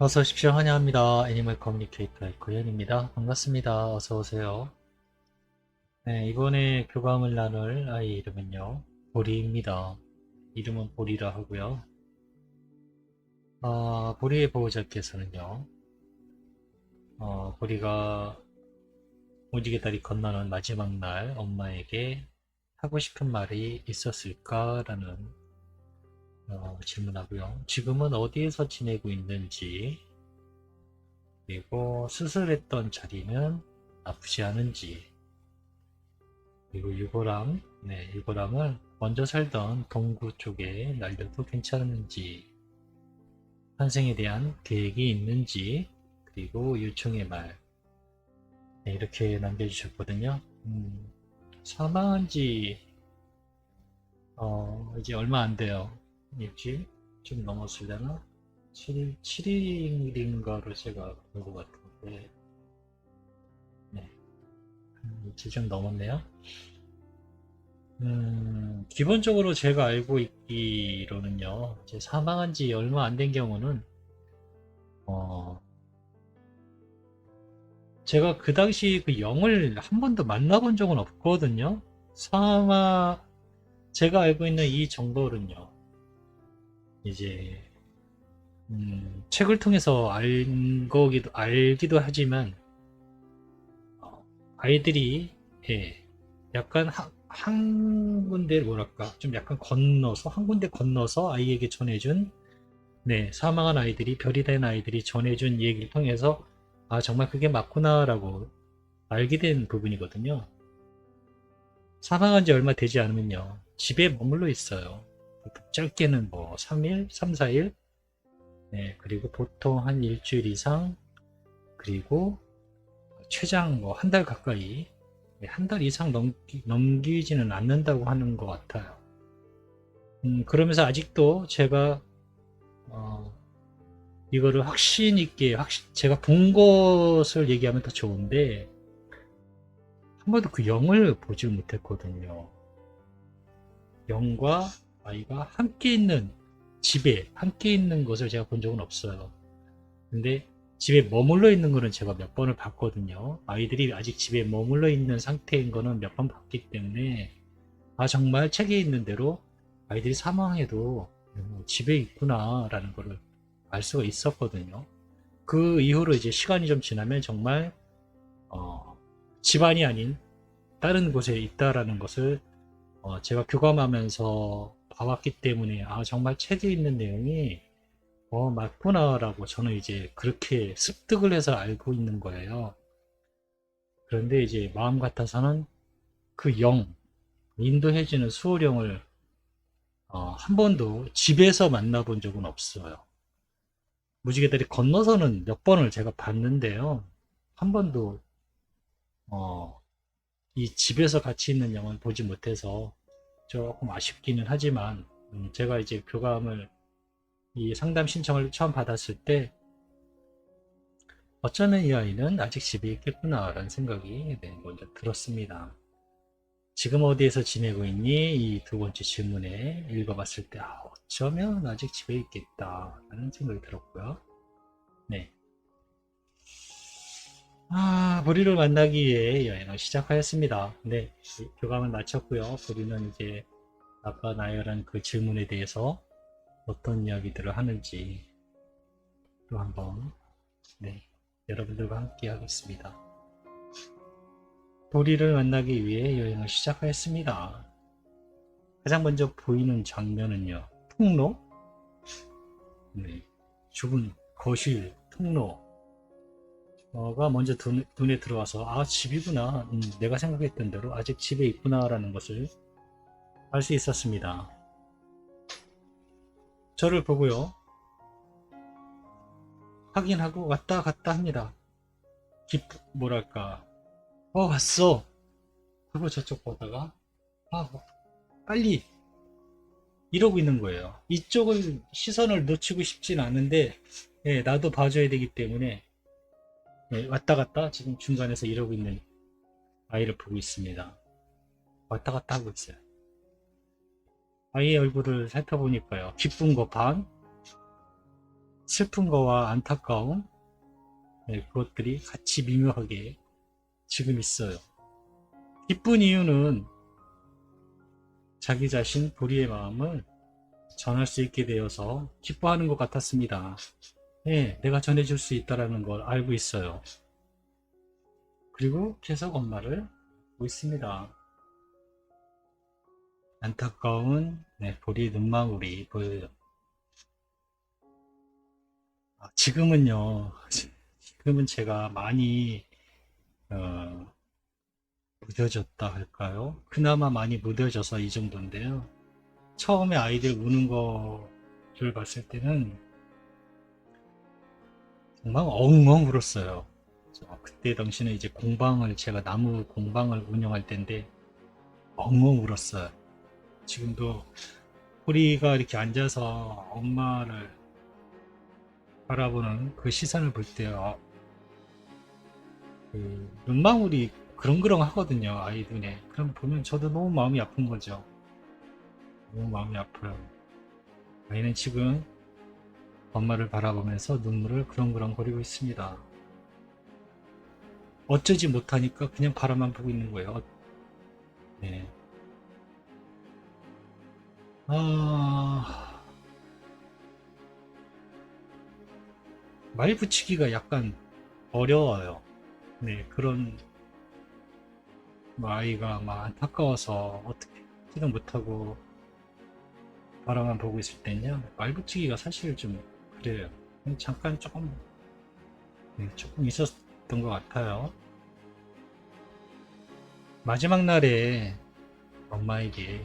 어서 오십시오. 환영합니다. 애니멀 커뮤니케이터의 고현입니다. 반갑습니다. 어서 오세요. 네, 이번에 교감을 나눌 아이 이름은요. 보리입니다. 이름은 보리라 하고요. 아, 보리의 보호자께서는요. 어, 보리가 무지개 다리 건너는 마지막 날 엄마에게 하고 싶은 말이 있었을까라는 어, 질문하고요. 지금은 어디에서 지내고 있는지, 그리고 수술했던 자리는 아프지 않은지, 그리고 유골암, 네, 유골암을 먼저 살던 동구 쪽에 날려도 괜찮은지, 환생에 대한 계획이 있는지, 그리고 요청의 말, 네, 이렇게 남겨주셨거든요. 음, 사망한 지, 어, 이제 얼마 안 돼요. 일주일 좀 넘었으려나? 7일, 7일인가로 제가 본 것 같은데, 네. 한 일주일 좀 넘었네요. 음, 기본적으로 제가 알고 있기로는요, 이제 사망한 지 얼마 안 된 경우는, 어, 제가 그 당시 그 영을 한 번도 만나본 적은 없거든요. 사마, 제가 알고 있는 이 정보는요, 이제 음, 책을 통해서 알 거기도 알기도 하지만 어, 아이들이 예, 약간 한, 한 군데 뭐랄까 좀 약간 건너서 한 군데 건너서 아이에게 전해준 네 사망한 아이들이 별이 된 아이들이 전해준 얘기를 통해서 아 정말 그게 맞구나라고 알게 된 부분이거든요. 사망한 지 얼마 되지 않으면요 집에 머물러 있어요. 짧게는 뭐 3일, 3, 4일, 네, 그리고 보통 한 일주일 이상, 그리고 최장 뭐 한 달 가까이, 네, 한달 이상 넘기, 넘기지는 않는다고 하는 것 같아요. 음, 그러면서 아직도 제가, 어, 이거를 확신 있게, 확신, 제가 본 것을 얘기하면 더 좋은데, 한 번도 그 영을 보지 못했거든요. 영과 아이가 함께 있는 집에 함께 있는 것을 제가 본 적은 없어요. 근데 집에 머물러 있는 거는 제가 몇 번을 봤거든요. 아이들이 아직 집에 머물러 있는 상태인 거는 몇 번 봤기 때문에 아 정말 책에 있는 대로 아이들이 사망해도 집에 있구나라는 거를 알 수가 있었거든요. 그 이후로 이제 시간이 좀 지나면 정말 어, 집안이 아닌 다른 곳에 있다라는 것을 어, 제가 교감하면서 봐왔기 때문에 아 정말 책에 있는 내용이 어 맞구나라고 저는 이제 그렇게 습득을 해서 알고 있는 거예요. 그런데 이제 마음 같아서는 그 영, 인도해지는 수호령을 어, 한 번도 집에서 만나본 적은 없어요. 무지개들이 건너서는 몇 번을 제가 봤는데요. 한 번도 어, 이 집에서 같이 있는 영을 보지 못해서 조금 아쉽기는 하지만 음, 제가 이제 교감을 이 상담 신청을 처음 받았을 때 어쩌면 이 아이는 아직 집에 있겠구나 라는 생각이 네, 먼저 들었습니다. 지금 어디에서 지내고 있니? 이 두 번째 질문에 읽어봤을 때 아, 어쩌면 아직 집에 있겠다 라는 생각이 들었고요. 아, 보리를 만나기 위해 여행을 시작하였습니다. 네, 교감을 마쳤고요. 보리는 이제 아까 나열한 그 질문에 대해서 어떤 이야기들을 하는지 또 한번 네, 여러분들과 함께 하겠습니다. 보리를 만나기 위해 여행을 시작하였습니다. 가장 먼저 보이는 장면은요, 통로? 네, 좁은 거실, 통로, 가 먼저 눈, 에 들어와서 아 집이구나. 음, 내가 생각했던 대로 아직 집에 있구나 라는 것을 알 수 있었습니다. 저를 보고요. 확인하고 왔다 갔다 합니다. 기 뭐랄까. 어 왔어. 하고 저쪽 보다가 아 빨리 이러고 있는 거예요. 이쪽을 시선을 놓치고 싶진 않은데 예, 나도 봐줘야 되기 때문에 네, 왔다 갔다 지금 중간에서 이러고 있는 아이를 보고 있습니다. 왔다 갔다 하고 있어요. 아이의 얼굴을 살펴보니까요. 기쁜 거 반, 슬픈 거와 안타까움, 네, 그것들이 같이 미묘하게 지금 있어요. 기쁜 이유는 자기 자신 불의의 마음을 전할 수 있게 되어서 기뻐하는 것 같았습니다. 네, 내가 전해줄 수 있다라는 걸 알고 있어요. 그리고 계속 엄마를 보고 있습니다. 안타까운 네, 보리 눈망울이 보여요. 아, 지금은요, 지금은 제가 많이 어, 무뎌졌다 할까요? 그나마 많이 무뎌져서 이 정도인데요. 처음에 아이들 우는 거를 봤을 때는 정말 엉엉 울었어요. 저 그때 당시는 이제 공방을 제가 나무 공방을 운영할 때인데 엉엉 울었어요. 지금도 우리가 이렇게 앉아서 엄마를 바라보는 그 시선을 볼 때, 아, 그 눈망울이 그렁그렁 하거든요, 아이 눈에. 그럼 보면 저도 너무 마음이 아픈 거죠. 너무 마음이 아파요. 아이는 지금 엄마를 바라보면서 눈물을 그렁그렁 거리고 있습니다. 어쩌지 못하니까 그냥 바라만 보고 있는 거예요. 네. 아, 말 붙이기가 약간 어려워요. 네, 그런 뭐 아이가 막 안타까워서 어떻게 하지도 못하고 바라만 보고 있을 때는요, 말 붙이기가 사실 좀 그래요. 잠깐 조금, 네, 조금 있었던 것 같아요. 마지막 날에 엄마에게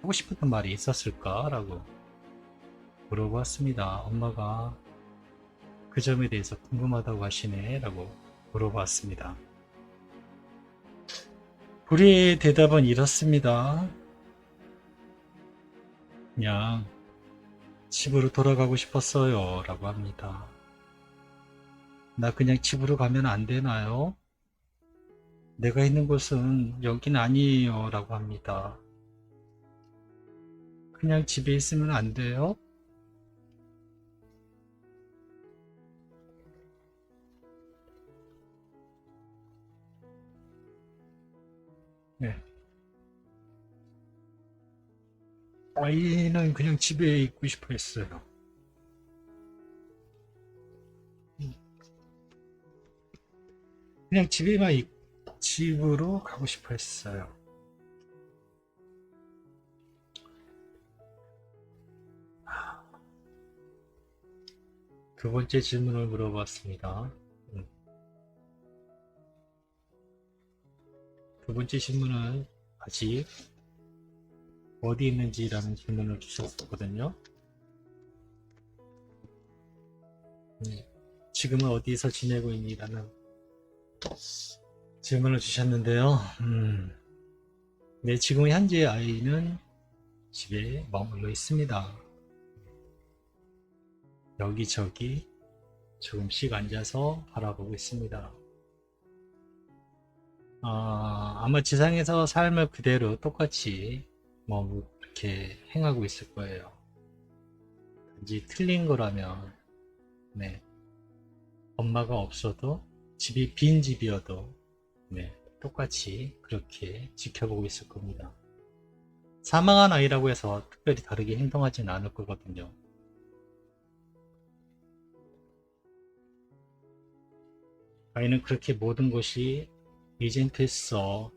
하고 싶었던 말이 있었을까라고 물어보았습니다. 엄마가 그 점에 대해서 궁금하다고 하시네 라고 물어봤습니다. 우리의 대답은 이렇습니다. 그냥 집으로 돌아가고 싶었어요 라고 합니다. 나 그냥 집으로 가면 안 되나요? 내가 있는 곳은 여긴 아니에요 라고 합니다. 그냥 집에 있으면 안 돼요? 아이는 그냥 집에 있고 싶어 했어요. 그냥 집에만 있, 집으로 가고 싶어 했어요. 두 번째 질문을 물어봤습니다. 음. 두 번째 질문은 아직 어디 있는지라는 질문을 주셨거든요. 음, 지금은 어디서 지내고 있니? 라는 질문을 주셨는데요. 음, 네, 지금 현재 아이는 집에 머물러 있습니다. 여기저기 조금씩 앉아서 바라보고 있습니다. 아, 아마 지상에서 삶을 그대로 똑같이 뭐 이렇게 행하고 있을 거예요. 단지 틀린 거라면, 네. 엄마가 없어도 집이 빈 집이어도, 네. 똑같이 그렇게 지켜보고 있을 겁니다. 사망한 아이라고 해서 특별히 다르게 행동하지는 않을 거거든요. 아이는 그렇게 모든 것이 이젠 됐어.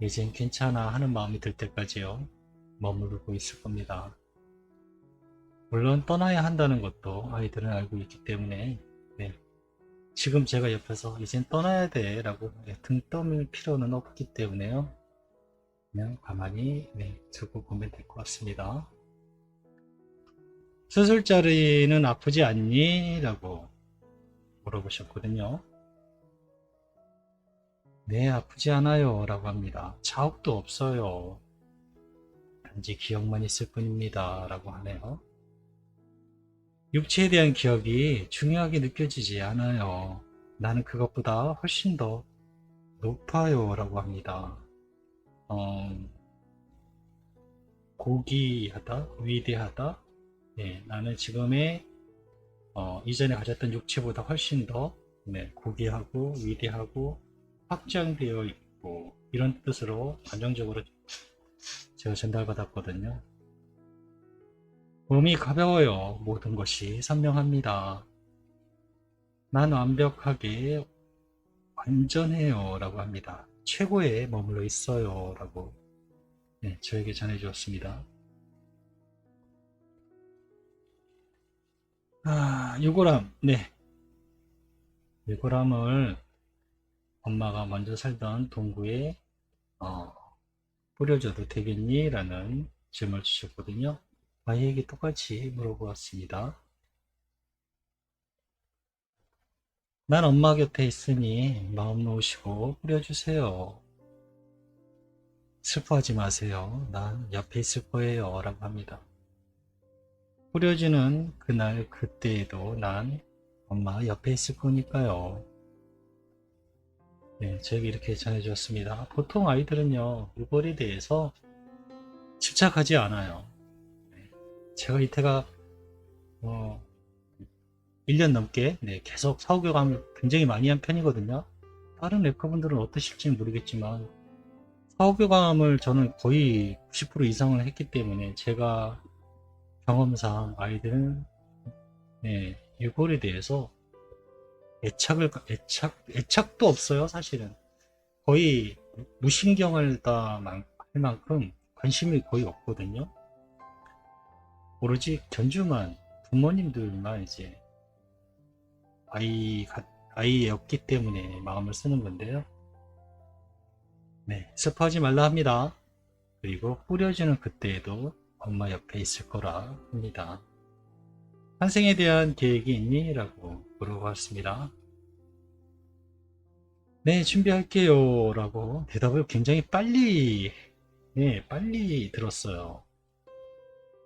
이젠 괜찮아 하는 마음이 들 때까지요. 머무르고 있을 겁니다. 물론 떠나야 한다는 것도 아이들은 알고 있기 때문에 네. 지금 제가 옆에서 이젠 떠나야 돼 라고 네, 등 떠밀 필요는 없기 때문에요. 그냥 가만히 네, 두고 보면 될 것 같습니다. 수술자리는 아프지 않니? 라고 물어보셨거든요. 네, 아프지 않아요. 라고 합니다. 자욱도 없어요. 단지 기억만 있을 뿐입니다. 라고 하네요. 육체에 대한 기억이 중요하게 느껴지지 않아요. 나는 그것보다 훨씬 더 높아요. 라고 합니다. 어, 고귀하다, 위대하다. 네, 나는 지금의 이전에 가졌던 육체보다 훨씬 더 네, 고귀하고 위대하고 확장되어 있고 이런 뜻으로 감정적으로 제가 전달받았거든요. 몸이 가벼워요. 모든 것이 선명합니다. 난 완벽하게 완전해요. 라고 합니다. 최고에 머물러 있어요. 라고 네, 저에게 전해주었습니다. 아, 유골함. 네. 유골함을 엄마가 먼저 살던 동구에 어, 뿌려줘도 되겠니? 라는 질문을 주셨거든요. 아이에게 똑같이 물어보았습니다. 난 엄마 곁에 있으니 마음 놓으시고 뿌려주세요. 슬퍼하지 마세요. 난 옆에 있을 거예요. 라고 합니다. 뿌려주는 그날 그때에도 난 엄마 옆에 있을 거니까요. 네, 저에게 이렇게 전해주었습니다. 보통 아이들은요, 유골에 대해서 집착하지 않아요. 네, 제가 이태가 어, 1년 넘게 네, 계속 사후교감을 굉장히 많이 한 편이거든요. 다른 래커분들은 어떠실지 모르겠지만 사후교감을 저는 거의 90% 이상을 했기 때문에 제가 경험상 아이들은 네, 유골에 대해서 애착을 애착 애착도 없어요 사실은. 거의 무신경을 다 할 만큼 관심이 거의 없거든요. 오로지 견주만 부모님들만 이제 아이 아이였기 때문에 마음을 쓰는 건데요. 네 슬퍼하지 말라 합니다. 그리고 뿌려주는 그때에도 엄마 옆에 있을 거라 합니다. 환생에 대한 계획이 있니? 라고 물어봤습니다. 네, 준비할게요. 라고 대답을 굉장히 빨리, 네, 빨리 들었어요.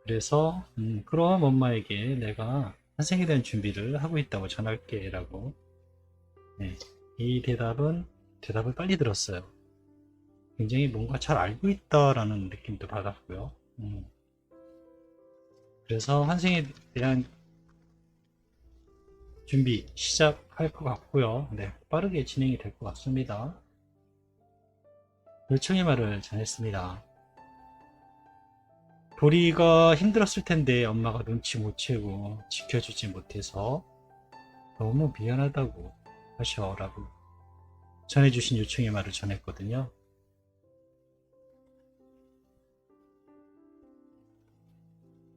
그래서, 음, 그럼 엄마에게 내가 환생에 대한 준비를 하고 있다고 전할게. 라고. 네, 이 대답은, 대답을 빨리 들었어요. 굉장히 뭔가 잘 알고 있다라는 느낌도 받았고요. 음. 그래서 환생에 대한 준비 시작할 것 같고요. 네, 빠르게 진행이 될 것 같습니다. 요청의 말을 전했습니다. 도리가 힘들었을 텐데 엄마가 눈치 못 채고 지켜주지 못해서 너무 미안하다고 하셔라고 전해주신 요청의 말을 전했거든요.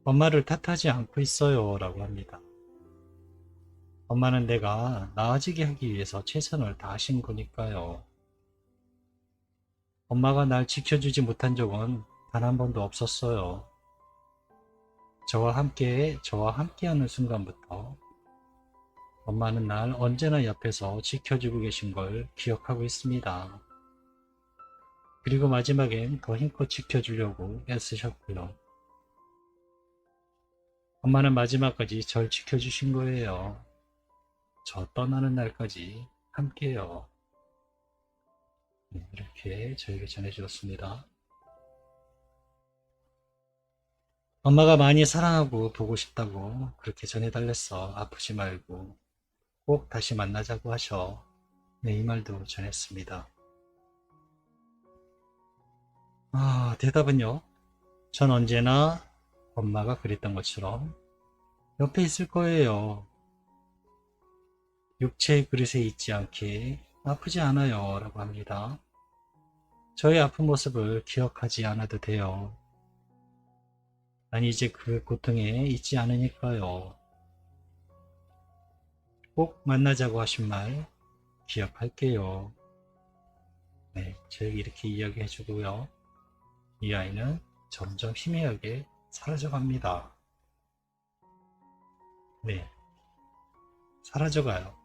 엄마를 탓하지 않고 있어요. 라고 합니다. 엄마는 내가 나아지게 하기 위해서 최선을 다하신 거니까요. 엄마가 날 지켜주지 못한 적은 단 한 번도 없었어요. 저와 함께, 저와 함께하는 순간부터 엄마는 날 언제나 옆에서 지켜주고 계신 걸 기억하고 있습니다. 그리고 마지막엔 더 힘껏 지켜주려고 애쓰셨고요. 엄마는 마지막까지 절 지켜주신 거예요. 저 떠나는 날까지 함께요. 네, 이렇게 저에게 전해주었습니다. 엄마가 많이 사랑하고 보고 싶다고 그렇게 전해달랬어. 아프지 말고 꼭 다시 만나자고 하셔. 네, 이 말도 전했습니다. 아, 대답은요. 전 언제나 엄마가 그랬던 것처럼 옆에 있을 거예요. 육체의 그릇에 있지 않게 아프지 않아요. 라고 합니다. 저의 아픈 모습을 기억하지 않아도 돼요. 난 이제 그 고통에 있지 않으니까요. 꼭 만나자고 하신 말 기억할게요. 네, 저에게 이렇게 이야기해 주고요. 이 아이는 점점 희미하게 사라져갑니다. 네. 사라져가요.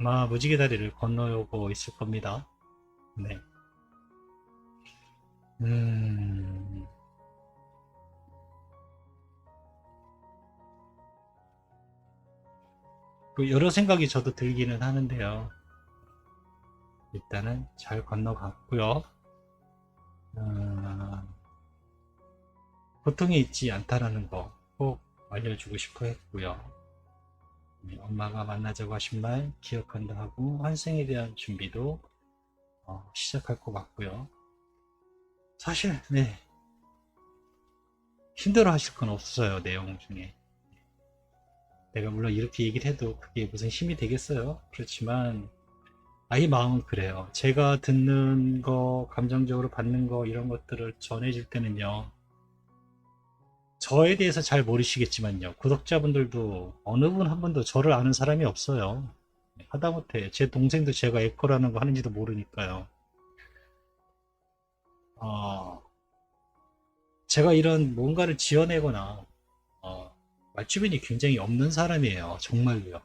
아마 무지개 다리를 건너고 있을 겁니다. 네. 음. 그 여러 생각이 저도 들기는 하는데요. 일단은 잘 건너갔고요. 음, 고통이 있지 않다라는 거 꼭 알려주고 싶어 했고요. 네, 엄마가 만나자고 하신 말 기억한다 하고 환생에 대한 준비도 어, 시작할 것 같고요. 사실 네. 힘들어 하실 건 없어요 내용 중에. 내가 물론 이렇게 얘기를 해도 그게 무슨 힘이 되겠어요? 그렇지만 아이 마음은 그래요. 제가 듣는 거 감정적으로 받는 거 이런 것들을 전해줄 때는요 저에 대해서 잘 모르시겠지만요 구독자분들도 어느 분 한 분도 저를 아는 사람이 없어요 하다못해 제 동생도 제가 에코라는 거 하는지도 모르니까요 어, 제가 이런 뭔가를 지어내거나 어, 말주변이 굉장히 없는 사람이에요. 정말로요.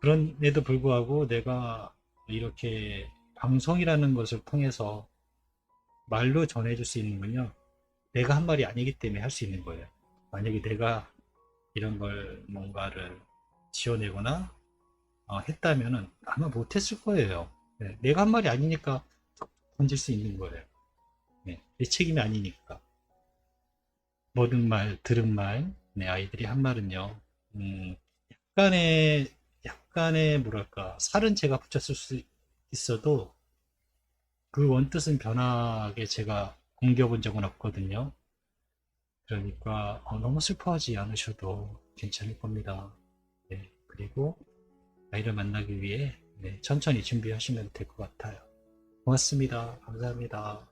그런데도 불구하고 내가 이렇게 방송이라는 것을 통해서 말로 전해줄 수 있는 건요. 내가 한 말이 아니기 때문에 할 수 있는 거예요. 만약에 내가 이런 걸 뭔가를 지어내거나 어, 했다면은 아마 못했을 거예요. 네, 내가 한 말이 아니니까 던질 수 있는 거예요. 네, 내 책임이 아니니까. 모든 말, 들은 말, 내 아이들이 한 말은요, 음, 약간의, 약간의, 뭐랄까, 살은 제가 붙였을 수 있어도 그 원뜻은 변하게 제가 옮겨본 적은 없거든요. 그러니까, 어, 너무 슬퍼하지 않으셔도 괜찮을 겁니다. 네, 그리고 아이를 만나기 위해 네, 천천히 준비하시면 될 것 같아요. 고맙습니다. 감사합니다.